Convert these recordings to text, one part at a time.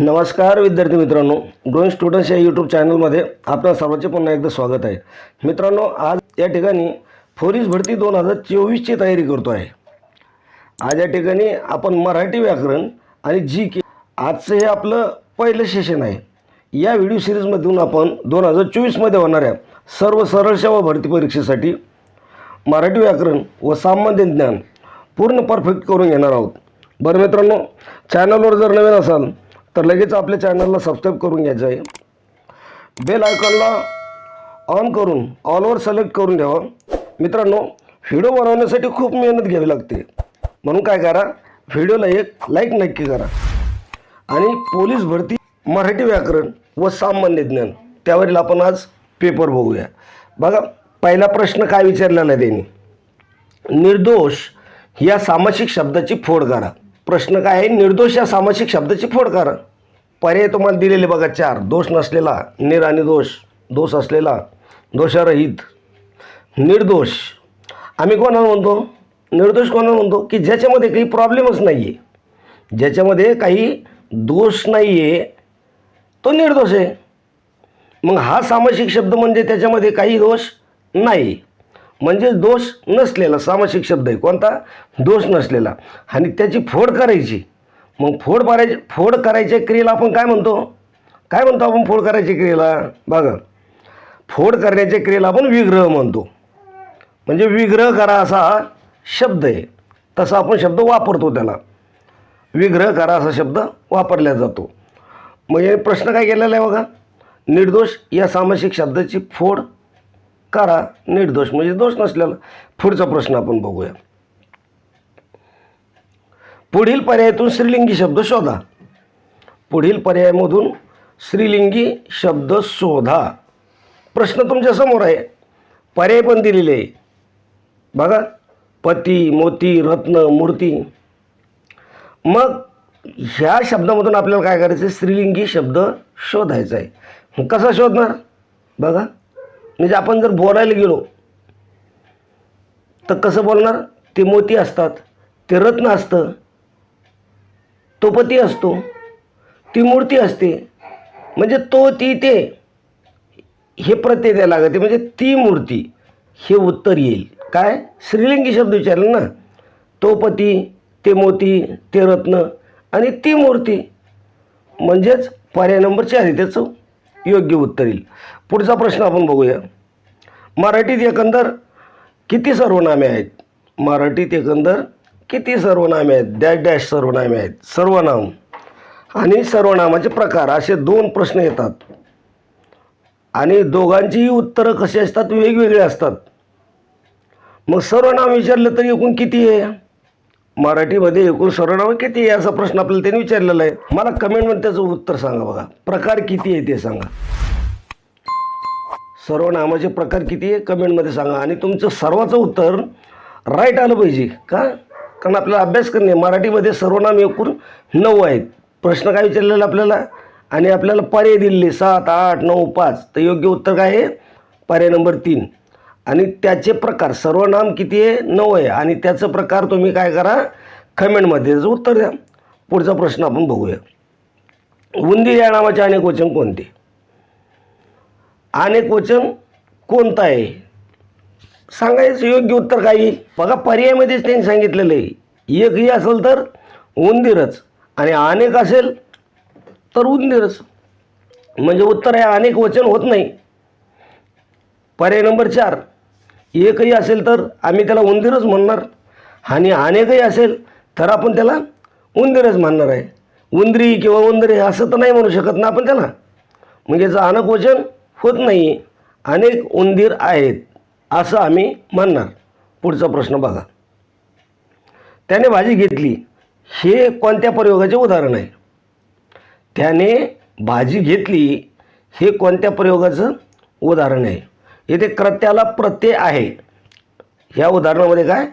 नमस्कार विद्यार्थी मित्रांनो ड्रॉइंग स्टुडंट्स या यूट्यूब चॅनलमध्ये आपल्या सर्वांचे पुन्हा एकदा स्वागत आहे. मित्रांनो आज या ठिकाणी पोलीस भरती दोन हजार चोवीसची तयारी करतो आहे. आज या ठिकाणी आपण मराठी व्याकरण आणि जी के आजचं हे आपलं पहिलं सेशन आहे. या व्हिडिओ सिरीजमधून आपण दोन हजार चोवीसमध्ये होणाऱ्या सर्व सरळ सेवा भरती परीक्षेसाठी मराठी व्याकरण व सामान्य ज्ञान पूर्ण परफेक्ट करून घेणार आहोत. बरं मित्रांनो चॅनलवर जर नवीन असाल तर लगेच आपल्या चॅनलला सबस्क्राईब करून घ्यायचं आहे. बेल आयकॉनला ऑन करून ऑलवर सिलेक्ट करून द्यावं मित्रांनो व्हिडिओ बनवण्यासाठी खूप मेहनत घ्यावी लागते. म्हणून काय करा व्हिडिओला एक लाईक नक्की करा. आणि पोलीस भरती मराठी व्याकरण व सामान्य ज्ञान त्यावरील आपण आज पेपर बघूया. बघा पहिला प्रश्न काय विचारलेला आहे त्यांनी? निर्दोष या सामासिक शब्दाची फोड करा. प्रश्न काय आहे? निर्दोष या सामासिक शब्दाची फोड करा पर्याय तुम्हाला दिलेले बघा चार. दोष नसलेला निर आणि दोष. दोष असलेला दोषारहित. निर्दोष. आम्ही कोणाला म्हणतो? निर्दोष कोणाला म्हणतो? की ज्याच्यामध्ये काही प्रॉब्लेमच नाही आहे ज्याच्यामध्ये काही दोष नाही आहे तो निर्दोष आहे. मग हा सामासिक शब्द म्हणजे त्याच्यामध्ये काही दोष नाही. म्हणजे दोष नसलेला सामासिक शब्द आहे. कोणता? दोष नसलेला. आणि त्याची फोड करायची. मग फोड मारायची फोड करायच्या क्रियेला आपण काय म्हणतो? काय म्हणतो आपण फोड करायच्या क्रियेला? बघा. फोड करण्याच्या क्रियेला आपण विग्रह म्हणतो. म्हणजे विग्रह करा असा हा शब्द आहे. तसा आपण शब्द वापरतो त्याला. विग्रह करा असा शब्द वापरला जातो. मग हे प्रश्न काय केलेला आहे बघा? निर्दोष या सामासिक शब्दाची फोड करा निर्दोष म्हणजे दोष नसलेला. पुढचा प्रश्न आपण बघूया. पुढील पर्यायातून स्त्रीलिंगी शब्द शोधा. पुढील पर्यायामधून स्त्रीलिंगी शब्द शोधा. प्रश्न तुमच्यासमोर आहे. पर्याय पण दिलेले आहे. बघा. पती मोती रत्न मूर्ती. मग ह्या शब्दामधून आपल्याला काय करायचं आहे स्त्रीलिंगी शब्द शोधायचा आहे. कसा शोधणार? बघा. म्हणजे आपण जर बोलायला गेलो तर कसं बोलणार? ते मोती असतात ते रत्न असतं तो पती असतो ती मूर्ती असते. म्हणजे तो ती ते हे प्रत्यय द्यायला लागते. म्हणजे ती मूर्ती हे उत्तर येईल. काय? श्रीलिंगी शब्द विचारले ना. तो पती ते मोती ते रत्न आणि ती मूर्ती. म्हणजेच पर्याय नंबर चार आहे त्याचं योग्य उत्तर येईल. पुढचा प्रश्न आपण बघूया. मराठीत एकंदर किती सर्वनामे आहेत? मराठीत एकंदर किती सर्वनामे आहेत? डॅश डॅश सर्वनामे आहेत. सर्वनाम आणि सर्वनामाचे प्रकार असे दोन प्रश्न येतात. आणि दोघांचीही उत्तरं कशी असतात? वेगवेगळे असतात. मग सर्वनाम विचारलं तर एकूण किती आहे? मराठीमध्ये एकूण सर्वनाम किती आहे असा प्रश्न आपल्याला त्यांनी विचारलेला आहे. मला कमेंटमध्ये त्याचं उत्तर सांगा बघा. प्रकार किती आहे ते सांगा. सर्वनामाचे प्रकार किती आहे कमेंटमध्ये सांगा. आणि तुमचं सर्वाचं उत्तर राईट आलं पाहिजे. का? कारण आपल्याला अभ्यास करणे मराठीमध्ये सर्वनाम एकूण नऊ आहेत. प्रश्न काय विचारलेला आपल्याला? आणि आपल्याला पर्याय दिलेले सात आठ नऊ पाच. तर योग्य उत्तर काय आहे? पर्याय नंबर तीन. आणि त्याचे प्रकार सर्वनाम किती आहे? नऊ आहे. आणि त्याचं प्रकार तुम्ही काय करा? कमेंटमध्ये त्याचं उत्तर द्या. पुढचा प्रश्न आपण बघूया. उंदीर या नावाचे अनेक वचन कोणते? अनेक वचन कोणतं आहे? सांगायचं योग्य उत्तर काय येईल बघा पर्यायमध्येच त्यांनी सांगितलेलं आहे. एकही असेल तर उंदीरच. आणि अनेक असेल तर उंदीरच. म्हणजे उत्तर आहे अनेक वचन होत नाही. पर्याय नंबर चार. एकही असेल तर आम्ही त्याला उंदीरच म्हणणार. आणि अनेकही असेल तर आपण त्याला उंदीरच म्हणणार आहे. उंदरी किंवा उंदरी असं तर नाही म्हणू शकत ना आपण त्याला. म्हणजे याचं अनेक वचन होत नाही. अनेक उंदीर आहेत असं आम्ही म्हणणार. पुढचा प्रश्न बघा. त्याने भाजी घेतली. हे कोणत्या प्रयोगाचे उदाहरण आहे? त्याने भाजी घेतली. हे कोणत्या प्रयोगाचं उदाहरण आहे? इथे कर्त्याला प्रत्यय आहे. ह्या उदाहरणामध्ये काय?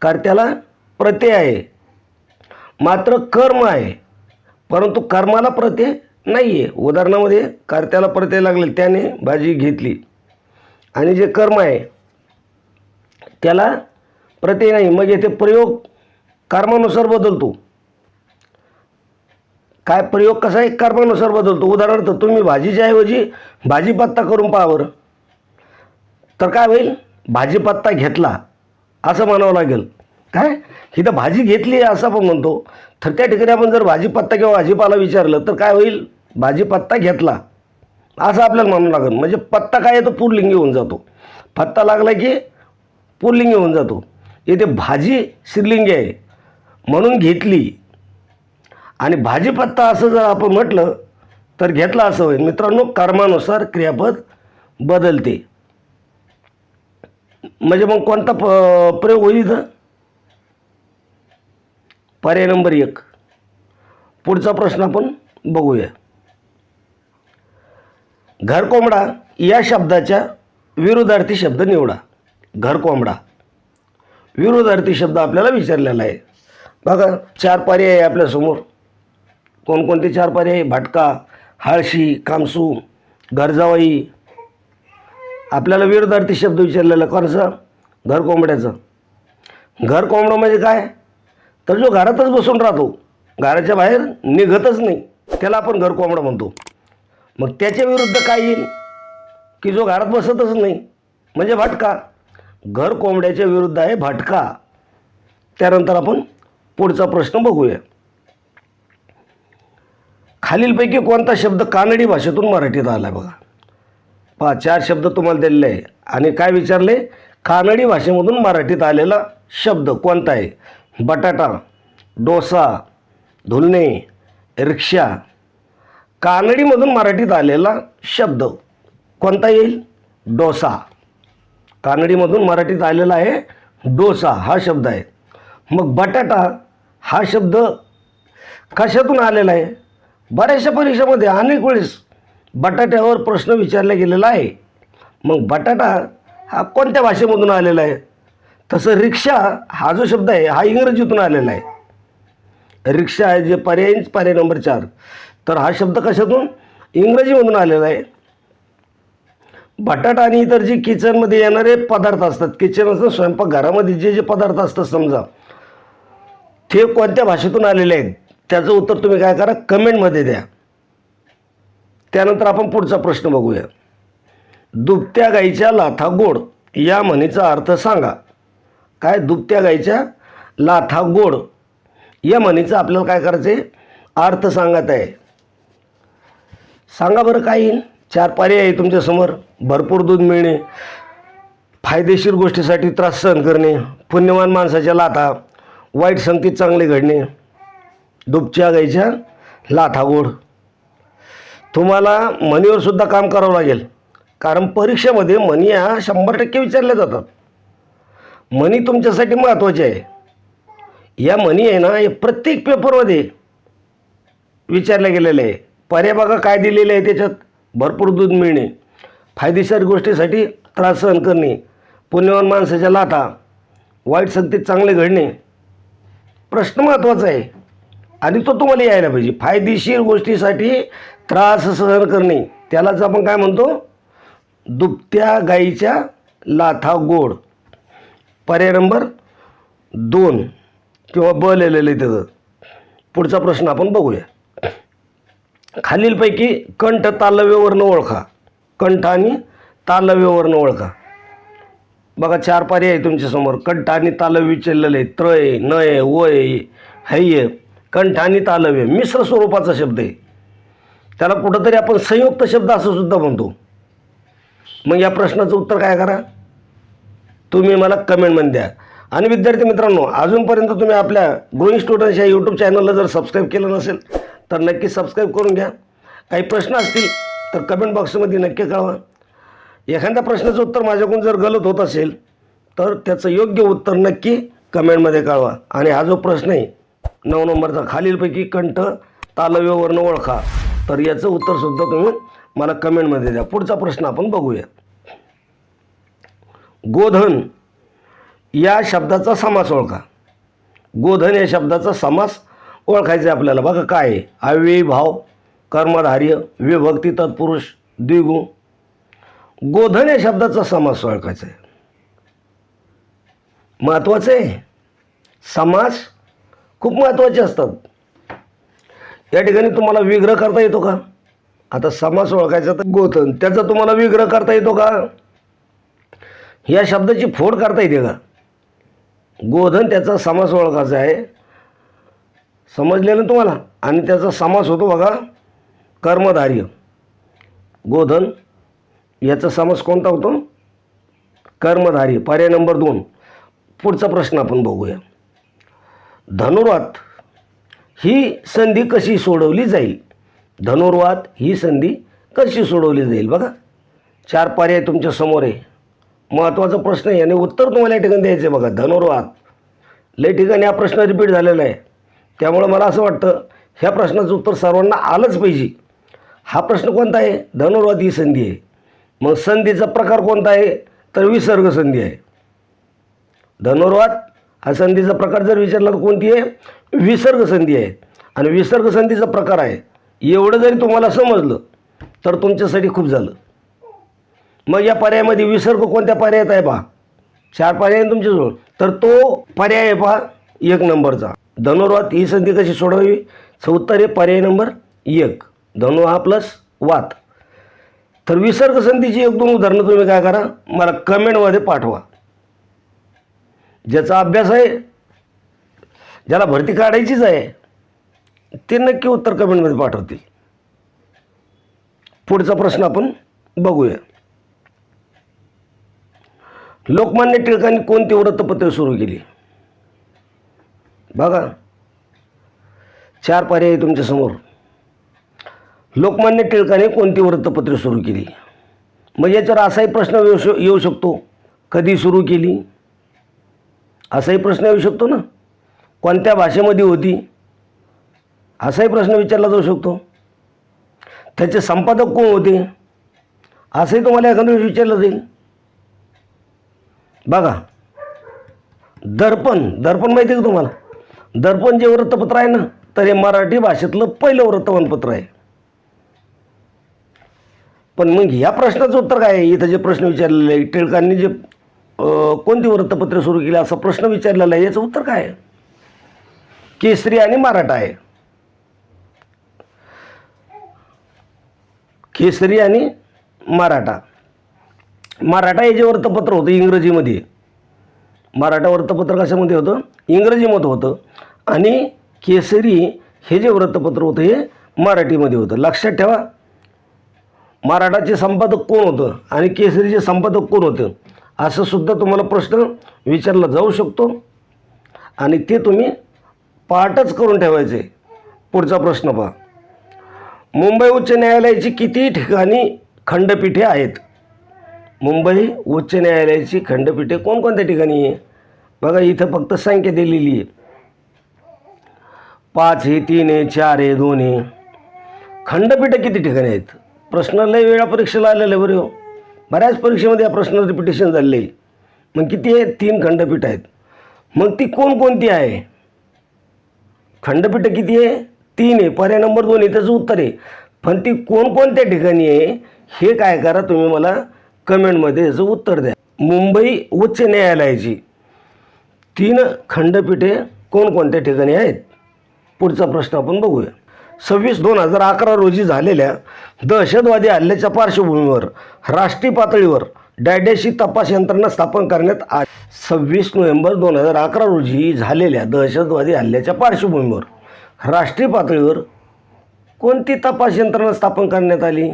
कर्त्याला प्रत्यय आहे. मात्र कर्म आहे. परंतु कर्माला प्रत्यय नाही आहे उदाहरणामध्ये कर्त्याला प्रत्यय लागले त्याने भाजी घेतली. आणि जे कर्म आहे त्याला प्रत्यय नाही म्हणजे मग येथे प्रयोग कर्मानुसार बदलतो. काय प्रयोग कसा आहे? कर्मानुसार बदलतो. उदाहरणार्थ तुम्ही भाजीच्या ऐवजी भाजीपत्ता करून पहा तर काय होईल? भाजीपत्ता घेतला असं म्हणावं लागेल. काय? इथं भाजी घेतली असं आपण म्हणतो. तर त्या ठिकाणी आपण जर भाजीपत्ता किंवा भाजीपाला विचारलं तर काय होईल? भाजीपत्ता घेतला. असं आपल्याला म्हणावं लागेल. म्हणजे पत्ता काय आहे तो पुरलिंगी होऊन जातो. पत्ता लागला की पुरलिंगी होऊन जातो. येथे भाजी श्रीलिंगी आहे. म्हणून घेतली. आणि भाजीपत्ता असं जर आपण म्हटलं तर घेतला असं होईल. मित्रांनो कर्मानुसार क्रियापद बदलते. म्हणजे मग कोणता प प्रयोग होईल इथं? पर्याय नंबर एक. पुढचा प्रश्न आपण बघूया. घरकोंबडा या शब्दाच्या विरोधार्थी शब्द निवडा. घरकोंबडा. विरुद्धार्थी विरोधार्थी शब्द आपल्याला विचारलेला आहे. बघा चार पर्याय आहे आपल्यासमोर कोणकोणते चार पर्याय भटका हाळशी कामसू घरजावाई आपल्याला विरोधार्थी शब्द विचारलेला कोणाचा? घरकोंबड्याचं. घरकोंबडं घर म्हणजे काय? तर जो घरातच बसून राहतो घराच्या बाहेर निघतच नाही. त्याला आपण घर कोंबडं म्हणतो. मग त्याच्या विरुद्ध काय येईल? की जो घरात बसतच नाही म्हणजे भाटका. घर कोंबड्याच्या विरुद्ध आहे भाटका. त्यानंतर आपण पुढचा प्रश्न बघूया. खालीलपैकी कोणता शब्द कानडी भाषेतून मराठीत आला आहे बघा. पहा चार शब्द तुम्हाला दिलेले आहे. आणि काय विचारले? कानडी भाषेमधून मराठीत आलेला शब्द कोणता आहे? बटाटा डोसा धुलणे रिक्षा कानडीमधून मराठीत आलेला शब्द. कोणता येईल? डोसा. कानडीमधून मराठीत आलेला आहे डोसा हा शब्द आहे. मग बटाटा हा शब्द कशातून आलेला आहे? बऱ्याचशा परीक्षेमध्ये अनेक वेळेस बटाट्यावर प्रश्न विचारला गेलेला आहे. मग बटाटा हा कोणत्या भाषेमधून आलेला आहे? तसं रिक्षा हा जो शब्द आहे हा इंग्रजीतून आलेला आहे. रिक्षा आहे जे पर्याय पर्याय नंबर चार. तर हा शब्द कशातून? इंग्रजीमधून आलेला आहे. बटाटा आणि इतर जे किचनमध्ये येणारे पदार्थ असतात किचन असतं स्वयंपाकघरामध्ये जे जे पदार्थ असतात समजा ते कोणत्या भाषेतून आलेले आहेत? त्याचं उत्तर तुम्ही काय करा? कमेंटमध्ये द्या. त्यानंतर आपण पुढचा प्रश्न बघूया. दुभत्या गाईच्या लाथा गोड या म्हणीचा अर्थ सांगा. काय दुभत्या गाईच्या लाथा गोड. या म्हणीचं आपल्याला काय करायचं आहे अर्थ सांगत आहे. सांगा बरं काय येईल? चार पर्याय आहे तुमच्यासमोर भरपूर दूध मिळणे. फायदेशीर गोष्टीसाठी त्रास सहन करणे. पुण्यवान माणसाच्या लाथा. वाईट संगतीत चांगले घडणे. दुपच्या गाईच्या लाथा गोड. तुम्हाला मनीवर सुद्धा काम करावं लागेल. कारण परीक्षेमध्ये मनी हा शंभर टक्के विचारल्या जातात. मनी तुमच्यासाठी महत्त्वाचे आहे. या मनी आहे ना हे प्रत्येक पेपरमध्ये विचारलं गेलेलं आहे. पर्याय बघा काय दिलेले आहे त्याच्यात. भरपूर दूध मिळणे. फायदेशीर गोष्टीसाठी त्रास सहन करणे. पुण्यवान माणसाच्या लाथा. वाईट संगतीत चांगले घडणे. प्रश्न महत्त्वाचा आहे. आणि तो तुम्हाला यायला पाहिजे. फायदेशीर गोष्टीसाठी त्रास सहन करणे. त्यालाच आपण काय म्हणतो? दुभत्या गाईच्या लाथा गोड. पर्याय नंबर दोन किंवा ब लिहिलेलं आहे त्याचं पुढचा प्रश्न आपण बघूया. खालीलपैकी कंठ तालव्यवर्ण ओळखा. कंठ आणि तालव्यवर्ण ओळखा. बघा चार पर्याय आहे तुमच्यासमोर कंठ आणि तालव्य विचारलेले आहे त्रय नय वय हैय कंठ आणि तालव्य मिश्र स्वरूपाचा शब्द आहे. त्याला कुठंतरी आपण संयुक्त शब्द असं सुद्धा म्हणतो. मग या प्रश्नाचं उत्तर काय करा? तुम्ही मला कमेंटमध्ये द्या. आणि विद्यार्थी मित्रांनो अजूनपर्यंत तुम्ही आपल्या ग्रोईंग स्टुडंट्स या यूट्यूब चॅनलला जर सबस्क्राईब केलं नसेल तर नक्की सबस्क्राईब करून घ्या. काही प्रश्न असतील तर कमेंट बॉक्समध्ये नक्की कळवा. एखाद्या प्रश्नाचं उत्तर माझ्याकडून जर गलत होत असेल तर त्याचं योग्य उत्तर नक्की कमेंटमध्ये कळवा. आणि हा जो प्रश्न आहे नऊ नंबरचा खालीलपैकी कंठ तालव्यवरनं ओळखा. तर याचं उत्तरसुद्धा तुम्ही मला कमेंटमध्ये द्या. पुढचा प्रश्न आपण बघूया. गोधन या शब्दाचा समास ओळखा. गोधन या शब्दाचा समास ओळखायचा आहे आपल्याला. बघा काय आहे? अव्ययी भाव कर्मधार्य विभक्ती तत्पुरुष द्विगु गोधन या शब्दाचा समास ओळखायचा आहे. महत्त्वाचे समास खूप महत्त्वाचे असतात. या ठिकाणी तुम्हाला विग्रह करता येतो का? आता समास ओळखायचा तर गोथन त्याचा तुम्हाला विग्रह करता येतो का? या शब्दाची फोड करता येते का? गोधन त्याचा समास ओळखाचा आहे. समजलेलं तुम्हाला? आणि त्याचा समास होतो बघा कर्मधार्य. गोधन याचा समास कोणता होतो? कर्मधारी पर्याय नंबर दोन. पुढचा प्रश्न आपण बघूया. धनुर्वात ही संधी कशी सोडवली जाईल? धनुर्वात ही संधी कशी सोडवली जाईल? बघा. चार पर्याय तुमच्यासमोर आहे. महत्त्वाचा प्रश्न आहे. आणि उत्तर तुम्हाला या ठिकाणी द्यायचं आहे बघा. धनुर्वाद. लय ठिकाणी हा प्रश्न रिपीट झालेला आहे. त्यामुळं मला असं वाटतं ह्या प्रश्नाचं उत्तर सर्वांना आलंच पाहिजे. हा प्रश्न कोणता आहे? धनुर्वाद ही संधी आहे. मग संधीचा प्रकार कोणता आहे? तर विसर्ग संधी आहे. धनुर्वाद हा संधीचा प्रकार जर विचारला तर कोणती आहे? विसर्ग संधी आहे. आणि विसर्ग संधीचा प्रकार आहे. एवढं जरी तुम्हाला समजलं तर तुमच्यासाठी खूप झालं. मग या पर्यायामध्ये विसर्ग कोणत्या पर्यायात आहे पहा चार पर्याय तुमच्याजवळ. तर तो पर्याय आहे पहा एक नंबरचा. धनुर्वात ही संधी कशी सोडवावी? उत्तर आहे पर्याय नंबर एक. धनु हा प्लस वात. तर विसर्ग संधीची एक दोन उदाहरणं तुम्ही काय करा? मला कमेंटमध्ये पाठवा. ज्याचा अभ्यास आहे ज्याला भरती काढायचीच आहे ते नक्की उत्तर कमेंटमध्ये पाठवतील. पुढचा प्रश्न आपण बघूया. लोकमान्य टिळकांनी कोणती वृत्तपत्रे सुरू केली? बघा. चार पर्याय तुमच्यासमोर लोकमान्य टिळकाने कोणती वृत्तपत्रे सुरू केली? मग याच्यावर असाही प्रश्न येऊ श येऊ शकतो. कधी सुरू केली? असाही प्रश्न येऊ शकतो ना? कोणत्या भाषेमध्ये होती? असाही प्रश्न विचारला जाऊ शकतो. त्याचे संपादक कोण होते? असंही तुम्हाला एखाद्या वेळेस विचारलं जाईल. बघा. दर्पण दर्पण माहिती आहे का तुम्हाला? दर्पण जे वृत्तपत्र आहे ना तर हे मराठी भाषेतलं पहिलं वर्तमानपत्र आहे. पण मग या प्रश्नाचं उत्तर काय आहे? इथं जे प्रश्न विचारलेले आहे टिळकांनी जे कोणती वृत्तपत्र सुरू केली असा प्रश्न विचारलेला आहे याचं उत्तर काय आहे? केसरी आणि मराठा आहे. केसरी आणि मराठा. मराठा हे जे वृत्तपत्र होतं इंग्रजीमध्ये. मराठा वृत्तपत्र कशामध्ये होतं? इंग्रजीमध्ये होतं. आणि केसरी हे जे वृत्तपत्र होतं हे मराठीमध्ये होतं. लक्षात ठेवा. मराठाचे संपादक कोण होतं आणि केसरीचे संपादक कोण होतं? असं सुद्धा तुम्हाला प्रश्न विचारला जाऊ शकतो. आणि ते तुम्ही पाठच करून ठेवायचे. पुढचा प्रश्न पहा. मुंबई उच्च न्यायालयाची किती ठिकाणी खंडपीठे आहेत? मुंबई उच्च न्यायालयाची खंडपीठे कोणकोणत्या ठिकाणी आहे? बघा इथं फक्त संख्या दिलेली आहे. पाच आहे तीन आहे चार आहे दोन आहे. खंडपीठं किती ठिकाणी आहेत? प्रश्न लय वेळा परीक्षेला आलेलं आहे बरं हो. बऱ्याच परीक्षेमध्ये या प्रश्न रिपिटेशन झालेलं आहे. मग किती आहे तीन खंडपीठ आहेत. मग ती कोणकोणती आहे? खंडपीठं किती आहे? तीन आहे. पर्याय नंबर दोन आहे त्याचं उत्तर आहे. पण ती कोणकोणत्या ठिकाणी आहे? हे काय करा तुम्ही मला कमेंटमध्ये याचं उत्तर द्या. मुंबई उच्च न्यायालयाची. तीन खंडपीठे कोणकोणत्या ठिकाणी आहेत? पुढचा प्रश्न आपण बघूया. सव्वीस दोन हजार अकरा रोजी झालेल्या दहशतवादी हल्ल्याच्या पार्श्वभूमीवर राष्ट्रीय पातळीवर डॅडेशी तपास यंत्रणा स्थापन करण्यात आ सव्वीस नोव्हेंबर दोन हजार अकरा रोजी झालेल्या दहशतवादी हल्ल्याच्या पार्श्वभूमीवर राष्ट्रीय पातळीवर कोणती तपास यंत्रणा स्थापन करण्यात आली?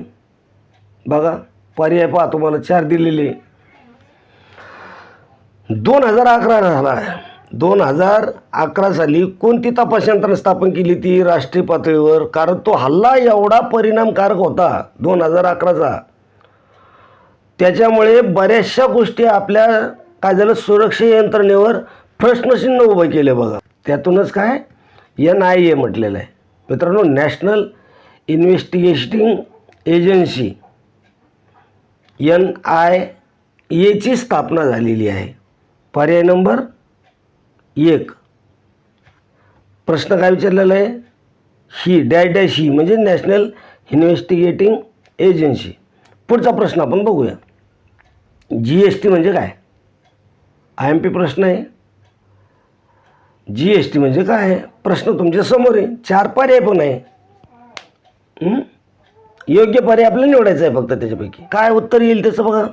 बघा. पर्याय पहा तुम्हाला चार दिलेले. दोन हजार अकरा झाला. दोन हजार अकरा साली कोणती तपास यंत्रणा स्थापन केली ती? राष्ट्रीय पातळीवर. कारण तो हल्ला एवढा परिणामकारक होता दोन हजार अकराचा त्याच्यामुळे बऱ्याचशा गोष्टी आपल्या काय झालं सुरक्षा यंत्रणेवर प्रश्नचिन्ह उभं केले बघा. त्यातूनच काय? एन आय ए म्हटलेलं आहे. मित्रांनो national investigating agency. N I एची स्थापना झालेली आहे. पर्याय नंबर एक. प्रश्न काय विचारलेला आहे? ही डॅश डॅश ही म्हणजे नॅशनल इन्व्हेस्टिगेटिंग एजन्सी. पुढचा प्रश्न आपण बघूया. जी एस टी म्हणजे काय? आय एम पी प्रश्न आहे. जी एस टी म्हणजे काय? आहे प्रश्न तुमच्यासमोर आहे. चार पर्याय पण आहे. योग्य पर्याय आपल्याला निवडायचा आहे फक्त त्याच्यापैकी. काय उत्तर येईल त्याचं बघा.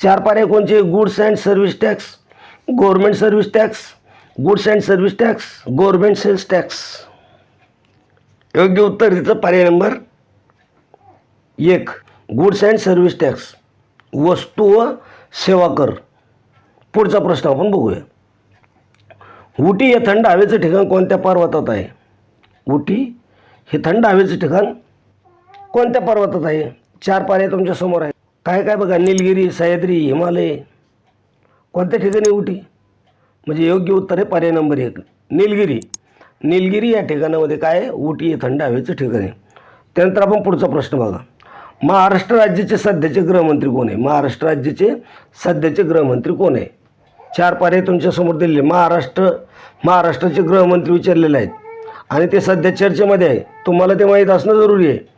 चार पर्याय कोणचे? Goods and service tax government service tax goods and service tax government sales tax योग्य उत्तर तिचं पर्याय नंबर एक गुड्स अँड सर्व्हिस टॅक्स वस्तू व सेवा कर. पुढचा प्रश्न आपण बघूया. उटी हे थंड हवेचं ठिकाण कोणत्या पर्वतात आहे? उटी हे थंड हवेचं ठिकाण कोणत्या पर्वतात आहे? चार पर्याय तुमच्यासमोर आहे काय काय बघा निलगिरी सह्याद्री हिमालय. कोणत्या ठिकाणी उटी म्हणजे योग्य उत्तर आहे पर्याय नंबर एक. निलगिरी. निलगिरी या ठिकाणामध्ये काय उटी हे थंड हवेचं ठिकाण आहे. त्यानंतर आपण पुढचा प्रश्न बघा. महाराष्ट्र राज्याचे सध्याचे गृहमंत्री कोण आहे? महाराष्ट्र राज्याचे सध्याचे गृहमंत्री कोण आहे? चार पर्याय तुमच्यासमोर दिलेले महाराष्ट्र महाराष्ट्राचे गृहमंत्री विचारलेले आहेत. आणि ते सध्या चर्चेमध्ये आहे. तुम्हाला ते माहीत असणं जरुरी आहे.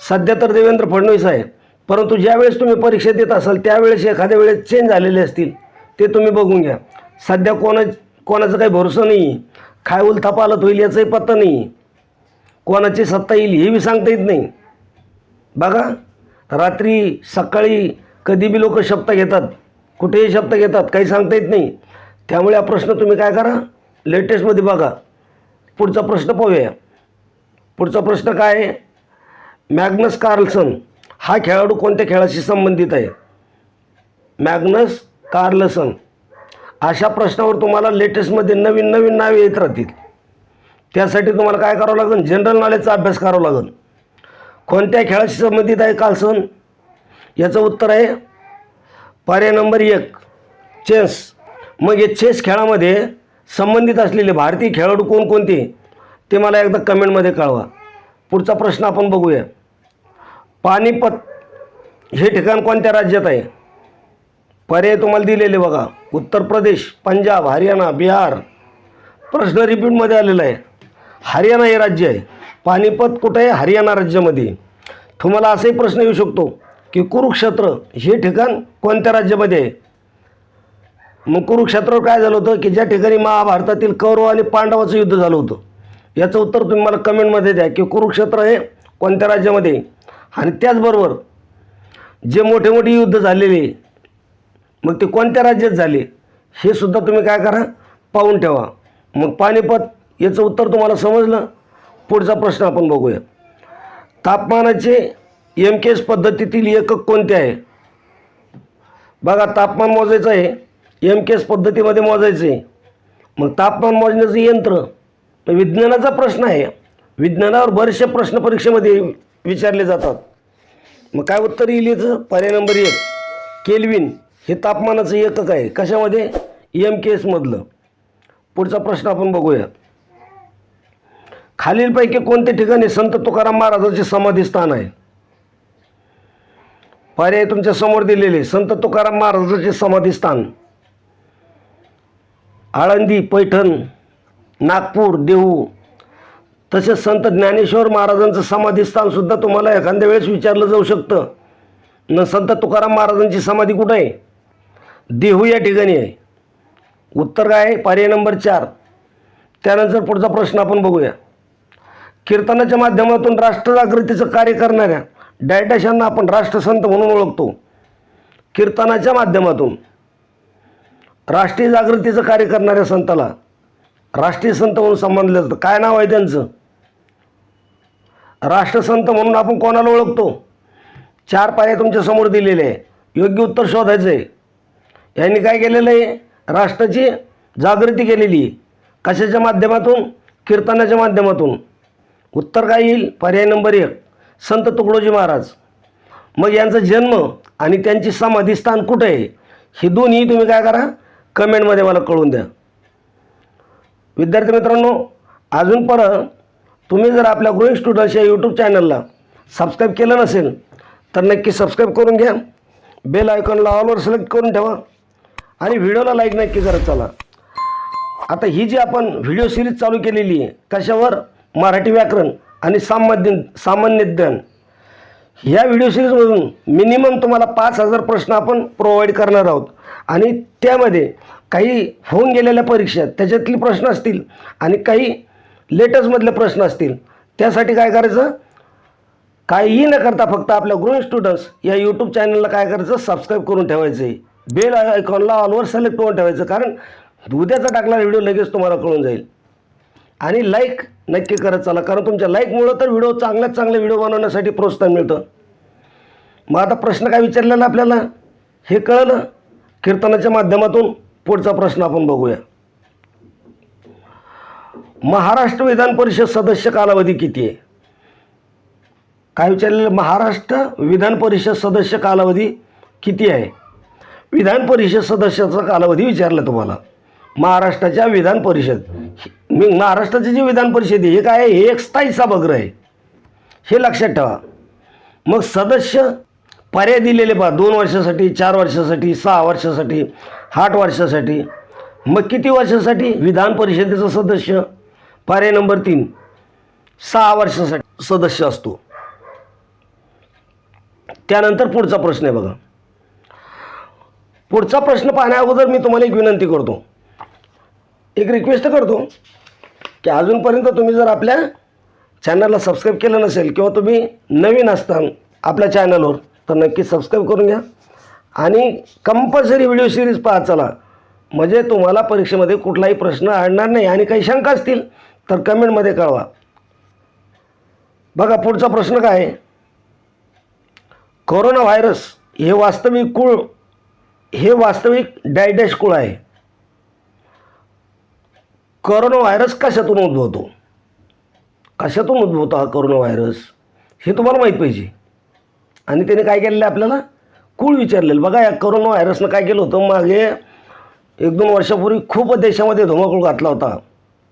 सध्या तर देवेंद्र फडणवीस आहे. परंतु ज्यावेळेस तुम्ही परीक्षा देत असाल त्यावेळेस एखाद्या वेळेस चेंज झालेले असतील ते तुम्ही बघून घ्या. सध्या कोणा कोणाचं काही भरोसा नाही काय उलथापालत पालत होईल याचाही पत्ता नाही कोणाची सत्ता येईल हे बी सांगता येत नाही. बघा रात्री सकाळी कधी बी लोक शब्द घेतात कुठेही शब्द घेतात काही सांगता येत नाही. त्यामुळे हा प्रश्न तुम्ही काय करा लेटेस्टमध्ये बघा. पुढचा प्रश्न पाहूया. पुढचा प्रश्न काय आहे? मॅग्नस कार्लसन हा खेळाडू कोणत्या खेळाशी संबंधित आहे? Magnus Carlsen. अशा प्रश्नावर तुम्हाला लेटेस्टमध्ये नवीन नवीन नावे येत राहतील. त्यासाठी तुम्हाला काय करावं लागेल? जनरल नॉलेजचा अभ्यास करावा लागेल. कोणत्या खेळाशी संबंधित आहे कार्लसन? याचं उत्तर आहे पर्याय नंबर एक चेस. मग हे चेस खेळामध्ये संबंधित असलेले भारतीय खेळाडू कोणकोणते? ते मला एकदा कमेंटमध्ये कळवा. पुढचा प्रश्न आपण बघूया. पानिपत हे ठिकाण कोणत्या राज्यात आहे? पर्याय तुम्हाला दिलेले बघा. उत्तर प्रदेश पंजाब हरियाणा बिहार. प्रश्न रिपीटमध्ये आलेला आहे. हरियाणा हे राज्य आहे. पानिपत कुठं आहे? हरियाणा राज्यामध्ये. तुम्हाला असाही प्रश्न येऊ शकतो की कुरुक्षेत्र हे ठिकाण कोणत्या राज्यामध्ये आहे? मग कुरुक्षेत्रावर काय झालं होतं की ज्या ठिकाणी महाभारतातील कौरव आणि पांडवाचं युद्ध झालं होतं. याचं उत्तर तुम्ही मला कमेंटमध्ये द्या की कुरुक्षेत्र हे कोणत्या राज्यामध्ये आणि त्याचबरोबर जे मोठे मोठे युद्ध झालेले मग ते कोणत्या राज्यात झाले हे सुद्धा तुम्ही काय करा पाहून ठेवा. मग पानिपत याचं उत्तर तुम्हाला समजलं. पुढचा प्रश्न आपण बघूया. तापमानाचे एम के एस पद्धतीतील एकक कोणते आहे? बघा तापमान मोजायचं आहे. एम के एस पद्धतीमध्ये मोजायचं आहे. मग तापमान मोजण्याचं यंत्र विज्ञानाचा प्रश्न आहे. विज्ञानावर बरेचसे प्रश्न परीक्षेमध्ये विचारले जातात. मग काय उत्तर येईल याचं? पर्याय नंबर एक केल्विन हे तापमानाचं एकक आहे. कशामध्ये? एम के एसमधलं पुढचा प्रश्न आपण बघूया. खालीलपैकी कोणत्या ठिकाणी संत तुकाराम महाराजांचे समाधी स्थान आहे? पर्याय तुमच्यासमोर दिलेले. संत तुकाराम महाराजांचे समाधी स्थान. आळंदी पैठण नागपूर देहू. तसेच संत ज्ञानेश्वर महाराजांचं समाधी स्थानसुद्धा तुम्हाला एखाद्या वेळेस विचारलं जाऊ शकतं. न संत तुकाराम महाराजांची समाधी कुठं आहे? देहू या ठिकाणी आहे. उत्तर काय आहे? पर्याय नंबर चार. त्यानंतर पुढचा प्रश्न आपण बघूया. कीर्तनाच्या माध्यमातून राष्ट्रजागृतीचं कार्य करणाऱ्या डायटॅशांना आपण राष्ट्रसंत म्हणून ओळखतो. कीर्तनाच्या माध्यमातून. राष्ट्रीय जागृतीचं कार्य करणाऱ्या संताला राष्ट्रीय संत म्हणून संबंधले जातं काय नाव आहे त्यांचं? राष्ट्रसंत म्हणून आपण कोणाला ओळखतो? चार पाया तुमच्यासमोर दिलेले आहे. योग्य उत्तर शोधायचं आहे यांनी काय केलेलं आहे? राष्ट्राची जागृती केलेली आहे. कशाच्या माध्यमातून? कीर्तनाच्या माध्यमातून. उत्तर काय येईल? पर्याय नंबर एक संत तुकडोजी महाराज. मग यांचा जन्म आणि त्यांची समाधीस्थान कुठं आहे? हे दोन्ही तुम्ही काय करा कमेंटमध्ये मला कळून द्या. विद्यार्थी मित्रांनो अजून परत तुम्ही जर आपल्या ग्रोईंग स्टुडंट्स या यूट्यूब चॅनलला सबस्क्राईब केलं नसेल तर नक्की सबस्क्राईब करून घ्या. बेल आयकॉनला ऑलवर सिलेक्ट करून ठेवा. आणि व्हिडिओला लाईक नक्की करत चला. आता ही जी आपण व्हिडिओ सिरीज चालू केलेली आहे कशावर? मराठी व्याकरण आणि सामान्य सामान्य ज्ञान. ह्या व्हिडिओ सिरीजमधून मिनिमम तुम्हाला पाच हजार प्रश्न आपण प्रोव्हाइड करणार आहोत. आणि त्यामध्ये काही होऊन गेलेल्या परीक्षा त्याच्यातले प्रश्न असतील आणि काही लेटेस्टमधले प्रश्न असतील त्यासाठी काय करायचं? काहीही न करता फक्त आपल्या ग्रुप स्टुडंट्स या यूट्यूब चॅनलला काय करायचं? सबस्क्राईब करून ठेवायचं. आहे बेल आयकॉनला ऑलवर सिलेक्ट करून ठेवायचं. कारण उद्याचा टाकला व्हिडिओ लगेच तुम्हाला कळून जाईल. आणि लाईक नक्की करत चला. कारण तुमच्या लाईकमुळं तर व्हिडिओ चांगल्यात चांगले व्हिडिओ बनवण्यासाठी प्रोत्साहन मिळतं. मग आता प्रश्न काय विचारलेला आपल्याला? हे कळलं. कीर्तनाच्या माध्यमातून पुढचा प्रश्न आपण बघूया. महाराष्ट्र विधान परिषद सदस्य कालावधी किती आहे? काय विचारलेलं? महाराष्ट्र विधान परिषद सदस्य कालावधी किती आहे? विधान परिषद सदस्याचा कालावधी विचारला तुम्हाला. महाराष्ट्राच्या विधान परिषद. मी महाराष्ट्राची जी विधान परिषद आहे हे काय आहे? हे एक स्थायी सभागृह आहे. हे लक्षात ठेवा. मग सदस्य पर्याय दिलेले पहा. दोन वर्षासाठी चार वर्षासाठी सहा वर्षासाठी. आठ वर्षासाठी. मग किती वर्षासाठी? विधान परिषदेचा सदस्य. पर्याय नंबर तीन. सहा वर्षासाठी सदस्य असतो. त्यानंतर पुढचा प्रश्न आहे बघा. पुढचा प्रश्न पाहण्या अगोदर मी तुम्हाला एक विनंती करतो. एक रिक्वेस्ट करतो की अजूनपर्यंत तुम्ही जर आपल्या चॅनलला सबस्क्राईब केलं नसेल किंवा तुम्ही नवीन असताल आपल्या चॅनलवर तर नक्की सबस्क्राईब करून घ्या. आणि कंपल्सरी व्हिडिओ सिरीज पाहत चला. म्हणजे तुम्हाला परीक्षेमध्ये कुठलाही प्रश्न आणणार नाही आणि काही शंका असतील तर कमेंटमध्ये कळवा. बघा पुढचा प्रश्न काय आहे? कोरोना व्हायरस हे वास्तविक कुळ हे वास्तविक डायडॅश कुळ आहे. कोरोना व्हायरस कशातून उद्भवतो? कशातून उद्भवतो हा कोरोना व्हायरस? हे तुम्हाला माहीत पाहिजे. आणि त्याने काय केलेलं आहे आपल्याला? कुळ विचारलेलं. बघा या कोरोना व्हायरसनं काय केलं होतं? मागे एक दोन वर्षापूर्वी खूप देशामध्ये धुमाकूळ घातला होता.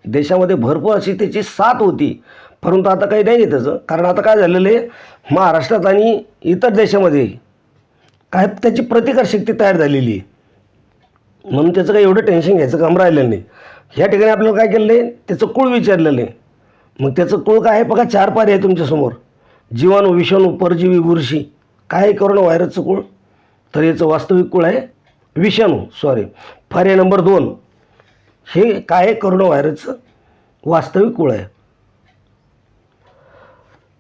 देशामध्ये भरपूर अशी त्याची साथ होती. परंतु आता काही नाही आहे त्याचं. कारण आता काय झालेलं आहे? महाराष्ट्रात आणि इतर देशामध्ये काय त्याची प्रतिकारशक्ती तयार झालेली आहे. म्हणून त्याचं काही एवढं टेन्शन घ्यायचं काम राहिलेलं नाही. ह्या ठिकाणी आपल्याला काय केलेलं आहे? त्याचं कुळ विचारलेलं आहे. मग त्याचं कुळ काय आहे? बघा चार पारी आहे तुमच्यासमोर. जीवाणू विषाणू परजीवी बुरशी. काय आहे करोना व्हायरसचं कुळ? तर याचं वास्तविक कुळ आहे विषाणू सॉरी पर्याय नंबर दोन हे काय आहे? करोना व्हायरसचं वास्तविक कुळ आहे.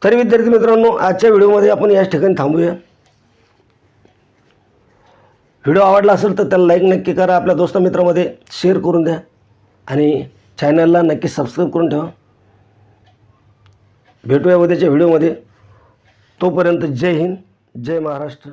तरी विद्यार्थी मित्रांनो आजच्या व्हिडिओमध्ये आपण याच ठिकाणी थांबूया. व्हिडिओ आवडला असेल तर त्याला लाईक नक्की करा. आपल्या दोस्त मित्रामध्ये शेअर करून द्या. आणि चॅनलला नक्की सबस्क्राईब करून ठेवा. भेटूया उद्याच्या व्हिडिओमध्ये. तोपर्यंत जय हिंद जय महाराष्ट्र.